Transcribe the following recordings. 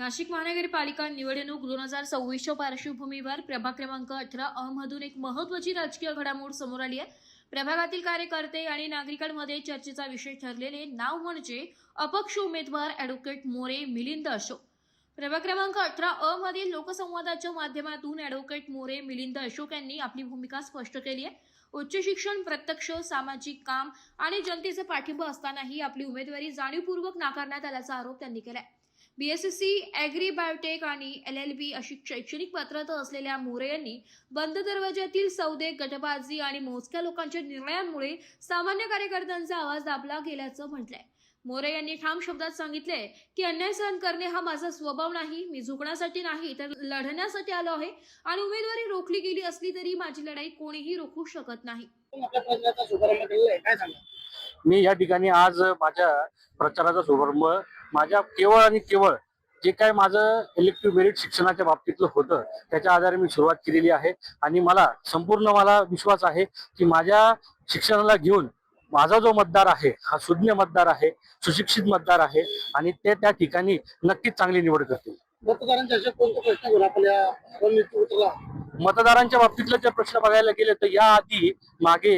नाशिक महानगरपालिका निवडणूक दोन हजार सव्वीसच्या पार्श्वभूमीवर प्रभाग क्रमांक अठरा अ मधून एक महत्वाची राजकीय घडामोड समोर आली आहे. प्रभागातील कार्यकर्ते आणि नागरिकांमध्ये चर्चेचा विषय ठरलेले नाव म्हणजे अपक्ष उमेदवार ॲडव्होकेट मोरे मिलिंद अशोक. प्रभाग क्रमांक अठरा अ मधील लोकसंवादाच्या माध्यमातून ॲडव्होकेट मोरे मिलिंद अशोक यांनी आपली भूमिका स्पष्ट केली आहे. उच्च शिक्षण प्रत्यक्ष सामाजिक काम आणि जनतेचा पाठिंबा असतानाही आपली उमेदवारी जाणीवपूर्वक नाकारण्यात आल्याचा आरोप त्यांनी केलाय. बीएससी ॲग्री बायोटेक आणि एल एल बी अशी शैक्षणिक पात्रता असलेल्या मोरे यांनी बंद दरवाज्यातील सौदे गटबाजी आणि मोजक्या लोकांच्या निर्णयांमुळे सामान्य कार्यकर्त्यांचा आवाज दाबला गेल्याचं म्हटलंय. मोरे यांनी ठाम शब्दात सांगितले की अन्याय सहन करणे हा माझा स्वभाव नाही मी झुकण्यासाठी नाही तर लढण्यासाठी आलो आहे आणि उमेदवारी रोखली गेली असली तरी माझी लढाई कोणीही रोखू शकत नाही. मी या ठिकाणी आज माझ्या प्रचाराचा शुभारंभ माझ्या केवळ आणि केवळ जे काय माझं इलेक्टिव्ह मेरिट शिक्षणाच्या बाबतीतलं होतं त्याच्या आधारे मी सुरुवात केलेली आहे. आणि मला संपूर्ण मला विश्वास आहे की माझ्या शिक्षणाला घेऊन माझा जो मतदार आहे हा सुज्ञ मतदार आहे सुशिक्षित मतदार आहे आणि ते त्या ठिकाणी नक्कीच चांगली निवड करतील. मतदारांचे मतदारांच्या बाबतीतले जर प्रश्न बघायला गेले तर या आधी मागे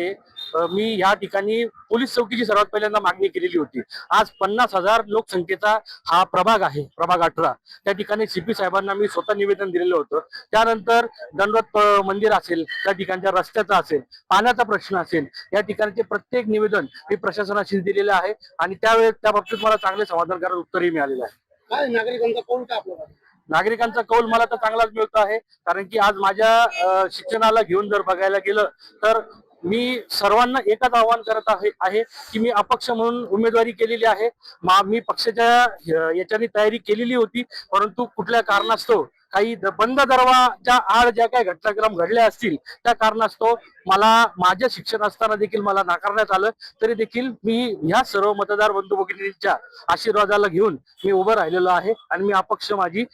मी या ठिकाणी पोलीस चौकीची सर्वात पहिल्यांदा मागणी केलेली होती. आज पन्नास हजार लोकसंख्येचा हा प्रभाग आहे प्रभाग अठरा. त्या ठिकाणी सीपी साहेबांना मी स्वतः निवेदन दिलेलं होतं. त्यानंतर दंडवत मंदिर असेल त्या ठिकाणच्या रस्त्याचा असेल पाण्याचा प्रश्न असेल या ठिकाणचे प्रत्येक निवेदन मी प्रशासनाशी दिलेलं आहे आणि त्यावेळेस त्या बाबतीत मला चांगले समाधानकारक उत्तरही मिळालेलं आहे. काय नागरिकांचा कोण आपल्याला नागरिकांचा कौल मला तर चांगलाच मिळतो आहे. कारण की आज माझ्या शिक्षणाला घेऊन जर बघायला गेलं तर मी सर्वांना एकच आवाहन करत आहे आहे की मी अपक्ष म्हणून उमेदवारी केलेली आहे. मा- मी पक्षाच्या याच्याने तयारी केलेली होती परंतु कुठल्या कारणास्तव काही बंद दरवाजा आड ज्या काही घटनाक्रम घडले असतील त्या कारणास्तव मला माझ्या शिक्षण असताना देखील मला नाकारण्यात आलं. तरी देखील मी ह्या सर्व मतदार बंधू भगिनींच्या आशीर्वादाला घेऊन मी उभं राहिलेलो आहे आणि मी अपक्ष माझी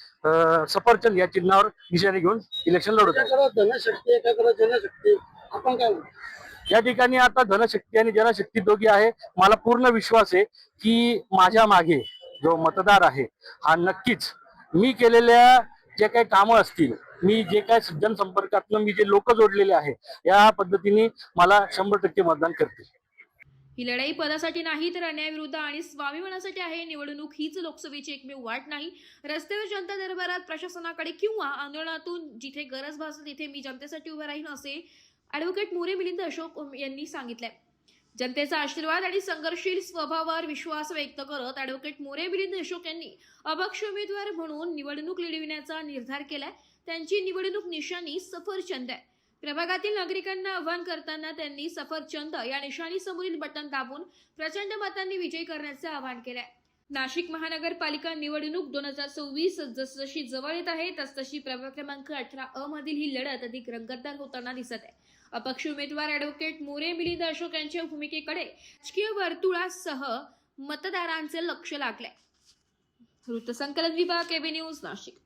सफरचंद या चिन्हावर निशाणे घेऊन इलेक्शन लढवत आहे. धनशक्ती जनशक्ती आपण काय या ठिकाणी आता धनशक्ती आणि जनशक्ती दोघी आहे. मला पूर्ण विश्वास आहे की माझ्या मागे जो मतदार आहे हा नक्कीच मी केलेल्या जे काही कामं असतील मी जे काय जनसंपर्कातनं मी जे लोक जोडलेले आहे या पद्धतीने मला शंभर टक्के मतदान करतील. ही लढाई पदासाठी नाही तर अन्यायाविरुद्ध आणि स्वाभिमानासाठी आहे. निवडणूक हीच लोकसभेची एकमेव वाट नाही. रस्त्यावर जनता दरबारात प्रशासनाकडे किंवा आंदोलनातून जिथे गरज भासते तिथे मी जनतेसाठी उभे राहीन असे ॲडव्होकेट मोरे मिलिंद अशोक यांनी सांगितलंय. जनतेचा आशीर्वाद आणि संघर्षशील स्वभावावर विश्वास व्यक्त करत अॅडव्होकेट मोरे मिलिंद अशोक यांनी अपक्ष उमेदवार म्हणून निवडणूक लढविण्याचा निर्धार केलाय. त्यांची निवडणूक निशाणी सफरचंद आहे. प्रभागातील नागरिकांना आवाहन करताना त्यांनी सफरचंद या निशाणी समोरील बटन दाबून प्रचंड मतांनी विजय करण्याचे आवाहन केलंय. नाशिक महानगरपालिका निवडणूक दोन हजार सव्वीस जसजशी जवळ येत आहे तसतशी प्रभाग क्रमांक अठरा अ मधील ही लढत अधिक रंगतदार होताना दिसत आहे. अपक्ष उमेदवार ॲडव्होकेट मोरे मिलिंद अशोक यांच्या भूमिकेकडे राजकीय वर्तुळासह मतदारांचे लक्ष लागले. वृत्तसंकलन विभाग एबी न्यूज नाशिक.